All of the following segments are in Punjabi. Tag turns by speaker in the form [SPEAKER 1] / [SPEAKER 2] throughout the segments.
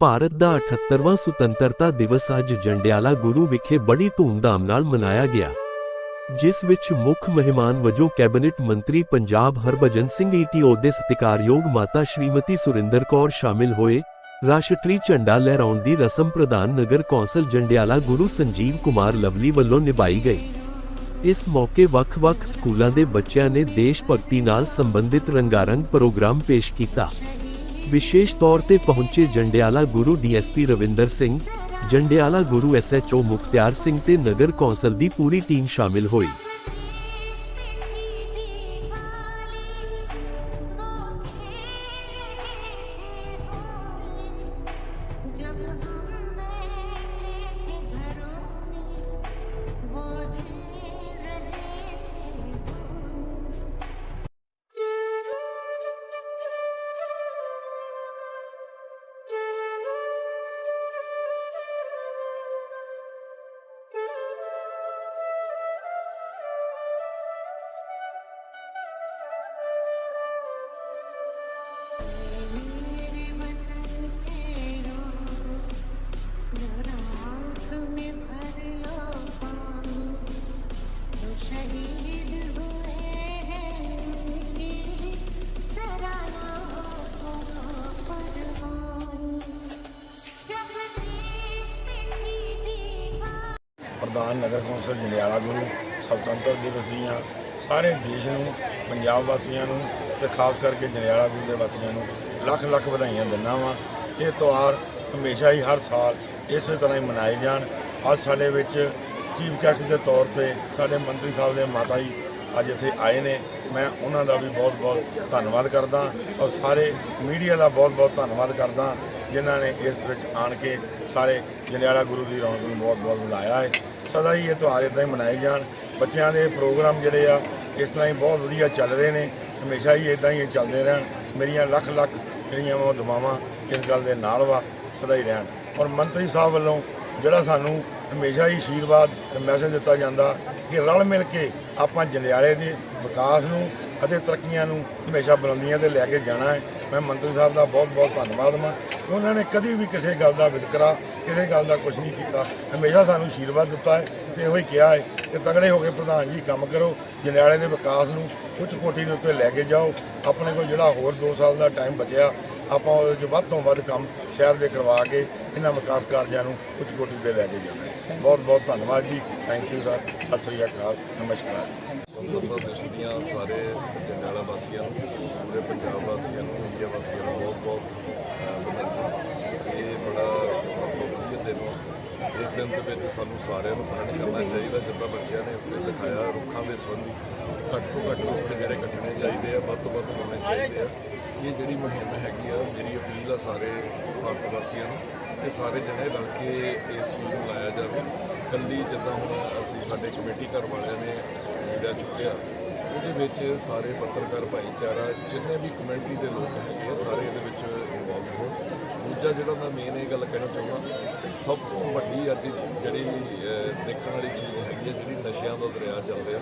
[SPEAKER 1] ਭਾਰਤ ਦਾ 78ਵਾਂ ਸੁਤੰਤਰਤਾ ਦਿਵਸ ਅੱਜ ਜੰਡਿਆਲਾ ਗੁਰੂ ਵਿਖੇ ਬੜੀ ਧੂਮਧਾਮ ਨਾਲ ਮਨਾਇਆ ਗਿਆ, ਜਿਸ ਵਿੱਚ ਮੁੱਖ ਮਹਿਮਾਨ ਵਜੋਂ ਕੈਬਨਿਟ ਮੰਤਰੀ ਪੰਜਾਬ ਹਰਭਜਨ ਸਿੰਘ ਈਟੀਓ ਦੇ ਸਤਿਕਾਰਯੋਗ ਮਾਤਾ ਸ਼੍ਰੀਮਤੀ ਸੁਰਿੰਦਰ ਕੌਰ ਸ਼ਾਮਿਲ ਹੋਏ, ਰਾਸ਼ਟਰੀ ਝੰਡਾ ਲਹਿਰਾਉਣ ਦੀ ਰਸਮ ਪ੍ਰਧਾਨ ਨਗਰ ਕੌਂਸਲ ਜੰਡਿਆਲਾ ਗੁਰੂ ਸੰਜੀਵ ਕੁਮਾਰ ਲਵਲੀ ਵੱਲੋਂ ਨਿਭਾਈ ਗਈ। ਇਸ ਮੌਕੇ ਵੱਖ-ਵੱਖ ਸਕੂਲਾਂ ਦੇ ਬੱਚਿਆਂ ਨੇ ਦੇਸ਼ ਭਗਤੀ ਨਾਲ ਸੰਬੰਧਿਤ ਰੰਗਾਰੰਗ ਪ੍ਰੋਗਰਾਮ ਪੇਸ਼ ਕੀਤਾ। ਵਿਸ਼ੇਸ਼ ਤੌਰ ਤੇ ਪਹੁੰਚੇ ਜੰਡਿਆਲਾ ਗੁਰੂ ਡੀਐਸਪੀ ਰਵਿੰਦਰ ਸਿੰਘ, ਜੰਡਿਆਲਾ ਗੁਰੂ ਐਸਐਚਓ ਮੁਖਤਿਆਰ ਸਿੰਘ ਤੇ ਨਗਰ ਕੌਂਸਲ ਦੀ ਪੂਰੀ ਟੀਮ ਸ਼ਾਮਿਲ ਹੋਈ।
[SPEAKER 2] ਪ੍ਰਧਾਨ ਨਗਰ ਕੌਂਸਲ ਜੰਡਿਆਲਾ ਗੁਰੂ ਸੁਤੰਤਰ ਦਿਵਸ ਦੀਆਂ ਸਾਰੇ ਦੇਸ਼ ਨੂੰ, ਪੰਜਾਬ ਵਾਸੀਆਂ ਨੂੰ ਤੇ ਖਾਸ ਕਰਕੇ ਜੰਡਿਆਲਾ ਗੁਰੂ ਦੇ ਵਾਸੀਆਂ ਨੂੰ ਲੱਖ ਲੱਖ ਵਧਾਈਆਂ ਦਿੰਦਾ ਵਾਂ। ਇਹ ਤਿਉਹਾਰ ਹਮੇਸ਼ਾ ਹੀ ਹਰ ਸਾਲ ਇਸੇ ਤਰ੍ਹਾਂ ਹੀ ਮਨਾਏ ਜਾਣ। ਅੱਜ ਸਾਡੇ ਵਿੱਚ ਚੀਫ ਗੈਸਟ ਦੇ ਤੌਰ ਤੇ ਸਾਡੇ ਮੰਤਰੀ ਸਾਹਿਬ ਦੇ ਮਾਤਾ ਜੀ ਅੱਜ ਇੱਥੇ ਆਏ ਨੇ। ਮੈਂ ਉਹਨਾਂ ਦਾ ਵੀ ਬਹੁਤ ਬਹੁਤ ਧੰਨਵਾਦ ਕਰਦਾ ਔਰ ਸਾਰੇ ਮੀਡੀਆ ਦਾ ਬਹੁਤ ਬਹੁਤ ਧੰਨਵਾਦ ਕਰਦਾ, ਜਿਨ੍ਹਾਂ ਨੇ ਇਸ ਵਿੱਚ ਆਣ ਕੇ ਸਾਰੇ ਜੰਡਿਆਲਾ ਗੁਰੂ ਦੀ ਰੌਣਕ ਨੂੰ ਬਹੁਤ ਬਹੁਤ ਵਧਾਇਆ ਹੈ। ਸਦਾ ਹੀ ਇਹ ਤਿਉਹਾਰ ਇਦਾਂ ਹੀ ਮਨਾਏ ਜਾਣ। ਬੱਚਿਆਂ ਦੇ ਪ੍ਰੋਗਰਾਮ ਜਿਹੜੇ ਆ, ਇਸ ਤਰ੍ਹਾਂ ਹੀ ਬਹੁਤ ਵਧੀਆ ਚੱਲ ਰਹੇ ਨੇ। ਹਮੇਸ਼ਾ ਹੀ ਇਦਾਂ ਹੀ ਚੱਲਦੇ ਰਹਿਣ। ਮੇਰੀਆਂ ਲੱਖ ਲੱਖ ਜਿਹੜੀਆਂ ਵਾ ਉਹ ਦੁਆਵਾਂ ਇਸ ਗੱਲ ਦੇ ਨਾਲ ਵਾ, ਸਦਾ ਹੀ ਰਹਿਣ। ਔਰ ਮੰਤਰੀ ਸਾਹਿਬ ਵੱਲੋਂ ਜਿਹੜਾ ਸਾਨੂੰ ਹਮੇਸ਼ਾ ਹੀ ਆਸ਼ੀਰਵਾਦ ਮੈਸੇਜ ਦਿੱਤਾ ਜਾਂਦਾ ਕਿ ਰਲ ਮਿਲ ਕੇ ਆਪਾਂ ਜੰਡਿਆਲੇ ਦੇ ਵਿਕਾਸ ਨੂੰ ਅਤੇ ਤਰੱਕੀਆਂ ਨੂੰ ਹਮੇਸ਼ਾ ਬੁਲੰਦੀਆਂ ਤੇ ਲੈ ਕੇ ਜਾਣਾ ਹੈ। ਮੈਂ ਮੰਤਰੀ ਸਾਹਿਬ ਦਾ ਬਹੁਤ ਬਹੁਤ ਧੰਨਵਾਦ ਹਾਂ ਉਹਨਾਂ ਨੇ ਕਦੀ ਵੀ ਕਿਸੇ ਗੱਲ ਦਾ ਵਿਤਕਰਾ, ਕਿਸੇ ਗੱਲ ਦਾ ਕੁਝ ਨਹੀਂ ਕੀਤਾ। ਹਮੇਸ਼ਾ ਸਾਨੂੰ ਆਸ਼ੀਰਵਾਦ ਦਿੱਤਾ ਹੈ ਤੇ ਇਹੋ ਹੀ ਕਿਹਾ ਹੈ ਕਿ ਤਗੜੇ ਹੋ ਕੇ ਪ੍ਰਧਾਨ ਜੀ ਕੰਮ ਕਰੋ ਜਨਿਆਲੇ ਦੇ ਵਿਕਾਸ ਨੂੰ ਉੱਚ ਕੋਟੀ ਦੇ ਉੱਤੇ ਲੈ ਕੇ ਜਾਓ। ਆਪਣੇ ਕੋਲ ਜਿਹੜਾ ਹੋਰ 2 ਸਾਲ ਦਾ ਟਾਈਮ ਬਚਿਆ, ਆਪਾਂ ਉਹਦੇ 'ਚ ਵੱਧ ਤੋਂ ਵੱਧ ਕੰਮ ਸ਼ਹਿਰ ਦੇ ਕਰਵਾ ਕੇ ਇਹਨਾਂ ਵਿਕਾਸ ਕਾਰਜਾਂ ਨੂੰ ਉੱਚ ਕੋਟੀ ਤੇ ਲੈ ਕੇ ਜਾਣਾ ਬਹੁਤ ਬਹੁਤ ਧੰਨਵਾਦ ਜੀ। Thank you sir Sat Sri ਅਕਾਲ। ਨਮਸਕਾਰ।
[SPEAKER 3] ਸੁਤੰਤਰਤਾ ਦਿਵਸ ਦੀਆਂ ਸਾਰੇ ਜੰਡਿਆਲਾ ਵਾਸੀਆਂ ਨੂੰ, ਪੂਰੇ ਪੰਜਾਬ ਵਾਸੀਆਂ ਨੂੰ, ਇੰਡੀਆ ਵਾਸੀਆਂ ਨੂੰ ਬਹੁਤ ਬਹੁਤ ਵਧਾਈਆਂ। ਇਹ ਬੜਾ ਵਧੀਆ ਦਿਨ ਆ। ਇਸ ਦਿਨ ਦੇ ਵਿੱਚ ਸਾਨੂੰ ਸਾਰਿਆਂ ਨੂੰ ਪਾਲਣ ਕਰਨਾ ਚਾਹੀਦਾ, ਜਿੱਦਾਂ ਬੱਚਿਆਂ ਨੇ ਉੱਤੇ ਦਿਖਾਇਆ ਰੁੱਖਾਂ ਦੇ ਸੰਬੰਧੀ। ਘੱਟ ਤੋਂ ਘੱਟ ਰੁੱਖ ਜਿਹੜੇ ਕੱਟਣੇ ਚਾਹੀਦੇ ਆ, ਵੱਧ ਤੋਂ ਵੱਧ ਲਾਉਣੇ ਚਾਹੀਦੇ ਆ। ਇਹ ਜਿਹੜੀ ਮੁਹਿੰਮ ਹੈਗੀ ਆ, ਮੇਰੀ ਅਪੀਲ ਆ ਸਾਰੇ ਭਾਰਤ ਵਾਸੀਆਂ ਨੂੰ ਇਹ ਸਾਰੇ ਜਣੇ ਰਲ ਕੇ ਇਸ ਚੀਜ਼ ਨੂੰ ਲਾਇਆ ਜਾਵੇ। ਕੱਲੀ ਜਿੱਦਾਂ ਹੁਣ ਅਸੀਂ ਸਾਡੇ ਕਮੇਟੀ ਘਰ ਵਾਲਿਆਂ ਨੇ ਜਿਹੜਾ ਚੁੱਕਿਆ। ਉਹਦੇ ਵਿੱਚ ਸਾਰੇ ਪੱਤਰਕਾਰ ਭਾਈਚਾਰਾ, ਜਿੰਨੇ ਵੀ ਕਮਿਊਨਿਟੀ ਦੇ ਲੋਕ ਹੈਗੇ ਆ, ਸਾਰੇ ਇਹਦੇ ਵਿੱਚ ਇਨਵੋਲਵ ਹੋਣ ਦੂਜਾ ਜਿਹੜਾ ਮੈਂ ਮੇਨ ਇਹ ਗੱਲ ਕਹਿਣਾ ਚਾਹੁੰਦਾ ਕਿ ਸਭ ਤੋਂ ਵੱਡੀ ਅੱਜ ਜਿਹੜੀ ਦੇਖਣ ਵਾਲੀ ਚੀਜ਼ ਹੈਗੀ ਹੈ ਜਿਹੜੀ ਨਸ਼ਿਆਂ ਦਾ ਦਰਿਆ ਚੱਲ ਰਿਹਾ,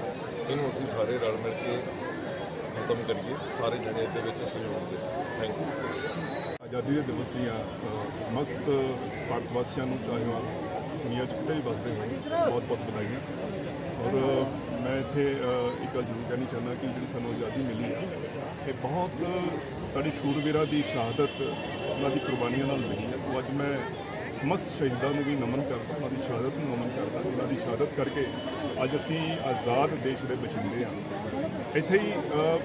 [SPEAKER 3] ਇਹਨੂੰ ਅਸੀਂ ਸਾਰੇ ਰਲ ਮਿਲ ਕੇ ਖਤਮ ਕਰੀਏ, ਸਾਰੇ ਜਣੇ ਇਹਦੇ ਵਿੱਚ ਸਹਿਯੋਗ ਦੇ ਥੈਂਕ ਯੂ
[SPEAKER 4] ਆਜ਼ਾਦੀ ਦੇ ਦਿਵਸ ਦੀਆਂ ਸਮਸਤ ਭਾਰਤ ਵਾਸੀਆਂ ਨੂੰ ਚਾਹੇ ਉਹ ਦੁਨੀਆ 'ਚ ਕਿਤੇ ਵੀ ਵੱਸਦੇ ਹੋਣ ਬਹੁਤ ਬਹੁਤ ਵਧਾਈਆਂ। ਔਰ ਮੈਂ ਇੱਥੇ ਇੱਕ ਗੱਲ ਜ਼ਰੂਰ ਕਹਿਣੀ ਚਾਹੁੰਦਾ ਕਿ ਜਿਹੜੀ ਸਾਨੂੰ ਆਜ਼ਾਦੀ ਮਿਲੀ ਹੈ, ਇਹ ਬਹੁਤ ਸਾਡੇ ਸ਼ੂਰਵੀਰਾਂ ਦੀ ਸ਼ਹਾਦਤ ਉਹਨਾਂ ਦੀ ਕੁਰਬਾਨੀਆਂ ਨਾਲ ਮਿਲੀ ਹੈ। ਉਹ ਅੱਜ ਮੈਂ ਸਮਸਤ ਸ਼ਹੀਦਾਂ ਨੂੰ ਵੀ ਨਮਨ ਕਰਦਾ, ਉਹਨਾਂ ਦੀ ਸ਼ਹਾਦਤ ਨੂੰ ਨਮਨ ਕਰਦਾ, ਉਹਨਾਂ ਦੀ ਸ਼ਹਾਦਤ ਕਰਕੇ ਅੱਜ ਅਸੀਂ ਆਜ਼ਾਦ ਦੇਸ਼ ਦੇ ਬਸ਼ਿੰਦੇ ਹਾਂ। ਇੱਥੇ ਹੀ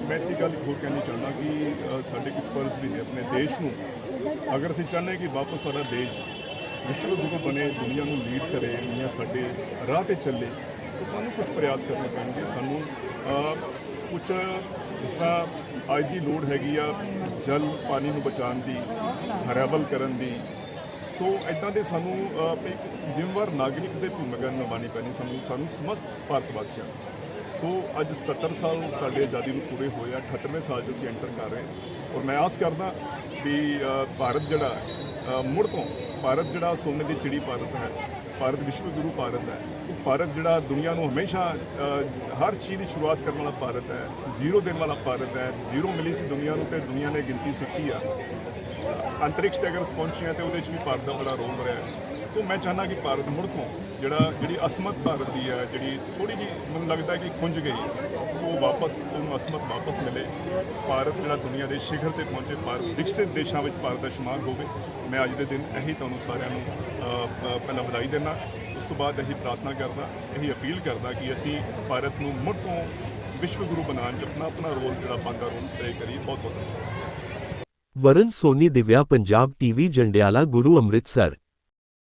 [SPEAKER 4] ਮੈਂ ਇੱਥੇ ਗੱਲ ਹੋਰ ਕਹਿਣੀ ਚਾਹੁੰਦਾ ਕਿ ਸਾਡੇ ਕੁਝ ਫਰਜ਼ ਵੀ ਨੇ ਆਪਣੇ ਦੇਸ਼ ਨੂੰ। ਅਗਰ ਅਸੀਂ ਚਾਹੁੰਦੇ ਹਾਂ ਕਿ ਵਾਪਸ ਸਾਡਾ ਦੇਸ਼ ਵਿਸ਼ਵ ਗੁਰੂ ਬਣੇ, ਦੁਨੀਆ ਨੂੰ ਲੀਡ ਕਰੇ, ਦੁਨੀਆ ਸਾਡੇ ਰਾਹ ਤੇ ਚੱਲੇ ਤਾਂ ਸਾਨੂੰ ਕੁਝ ਪ੍ਰਯਾਸ ਕਰਨੇ ਪੈਣਗੇ, ਸਾਨੂੰ ਕੁਝ ਜਿਸ ਤਰ੍ਹਾਂ ਅੱਜ ਦੀ ਲੋੜ ਹੈਗੀ ਆ ਜਲ, ਪਾਣੀ ਨੂੰ ਬਚਾਉਣ ਦੀ, ਹਰਿਆਵਲ ਕਰਨ ਦੀ। ਸੋ ਇਦਾਂ ਦੇ ਸਾਨੂੰ ਆਪਣੀ ਇੱਕ ਜ਼ਿੰਮੇਵਾਰ ਨਾਗਰਿਕ ਦੇ ਭੂਮਿਕਾ ਨਿਭਾਉਣੀ ਪੈਣੀ, ਸਾਨੂੰ ਸਾਨੂੰ ਸਮਸਤ ਭਾਰਤ ਵਾਸੀਆਂ ਸੋ ਅੱਜ 77 ਸਾਲ ਸਾਡੇ ਆਜ਼ਾਦੀ ਨੂੰ ਪੂਰੇ ਹੋਏ ਆ 78ਵੇਂ ਸਾਲ 'ਚ ਅਸੀਂ ਐਂਟਰ ਕਰ ਰਹੇ ਹਾਂ। ਔਰ ਮੈਂ ਆਸ ਕਰਦਾ ਵੀ ਭਾਰਤ ਜਿਹੜਾ ਮੁੜ ਤੋਂ ਭਾਰਤ ਜਿਹੜਾ ਸੋਨੇ ਦੀ ਚਿੜੀ ਭਾਰਤ ਹੈ, ਭਾਰਤ ਵਿਸ਼ਵ ਗੁਰੂ ਭਾਰਤ ਹੈ ਭਾਰਤ ਜਿਹੜਾ ਦੁਨੀਆ ਨੂੰ ਹਮੇਸ਼ਾ ਹਰ ਚੀਜ਼ ਦੀ ਸ਼ੁਰੂਆਤ ਕਰਨ ਵਾਲਾ ਭਾਰਤ ਹੈ, ਜ਼ੀਰੋ ਦੇਣ ਵਾਲਾ ਭਾਰਤ ਹੈ, ਜ਼ੀਰੋ ਮਿਲੀ ਸੀ ਦੁਨੀਆ ਨੂੰ ਤੇ ਦੁਨੀਆ ਨੇ ਗਿਣਤੀ ਸਿੱਖੀ ਆ। ਅੰਤਰਿਕਸ਼ ਤੇ ਅਗਰ ਅਸੀਂ ਪਹੁੰਚੇ ਹਾਂ ਤੇ ਉਹਦੇ 'ਚ ਵੀ ਭਾਰਤ ਦਾ ਬੜਾ ਰੋਲ ਰਿਹਾ ਹੈ। ਸੋ ਮੈਂ ਚਾਹੁੰਦਾ ਕਿ ਭਾਰਤ ਮੁੜ ਤੋਂ ਜਿਹੜਾ, ਜਿਹੜੀ ਅਸਮਤ ਭਾਰਤ ਦੀ ਹੈ, ਜਿਹੜੀ ਥੋੜੀ ਜੀ ਮੈਨੂੰ ਲੱਗਦਾ ਕਿ ਖੁੰਝ ਗਈ, ਸੋ ਉਹ ਵਾਪਸ, ਉਹਨੂੰ ਅਸਮਤ ਵਾਪਸ ਮਿਲੇ। ਭਾਰਤ ਜਿਹੜਾ ਦੁਨੀਆ ਦੇ ਸ਼ਿਖਰ ਤੇ ਪਹੁੰਚੇ, ਭਾਰਤ ਵਿਕਸਿਤ ਦੇਸ਼ਾਂ ਵਿੱਚ ਭਾਰਤ ਦਾ ਸ਼ੁਮਾਰ ਹੋਵੇ, ਮੈਂ ਅੱਜ ਦੇ ਦਿਨ ਇਹੀ ਤੁਹਾਨੂੰ ਸਾਰਿਆਂ ਨੂੰ ਪਹਿਲਾਂ ਵਧਾਈ ਦਿੰਦਾ। ਤੋਂ ਬਾਅਦ ਅਸੀਂ ਪ੍ਰਾਰਥਨਾ ਕਰਦਾ ਅਸੀਂ ਅਪੀਲ ਕਰਦਾ ਕਿ ਅਸੀਂ ਭਾਰਤ ਨੂੰ ਮੁੜ ਤੋਂ ਵਿਸ਼ਵ ਗੁਰੂ ਬਣਾਉਣ 'ਚ ਆਪਣਾ ਆਪਣਾ ਰੋਲ ਜਿਹੜਾ ਬਣਦਾ ਰੋਲ ਤੈਅ ਕਰੀਏ। ਬਹੁਤ ਬਹੁਤ
[SPEAKER 1] ਵਰਨ ਸੋਨੀ ਦਿਵਿਆ, ਪੰਜਾਬ ਟੀਵੀ, ਜੰਡਿਆਲਾ, ਗੁਰੂ ਅੰਮ੍ਰਿਤਸਰ।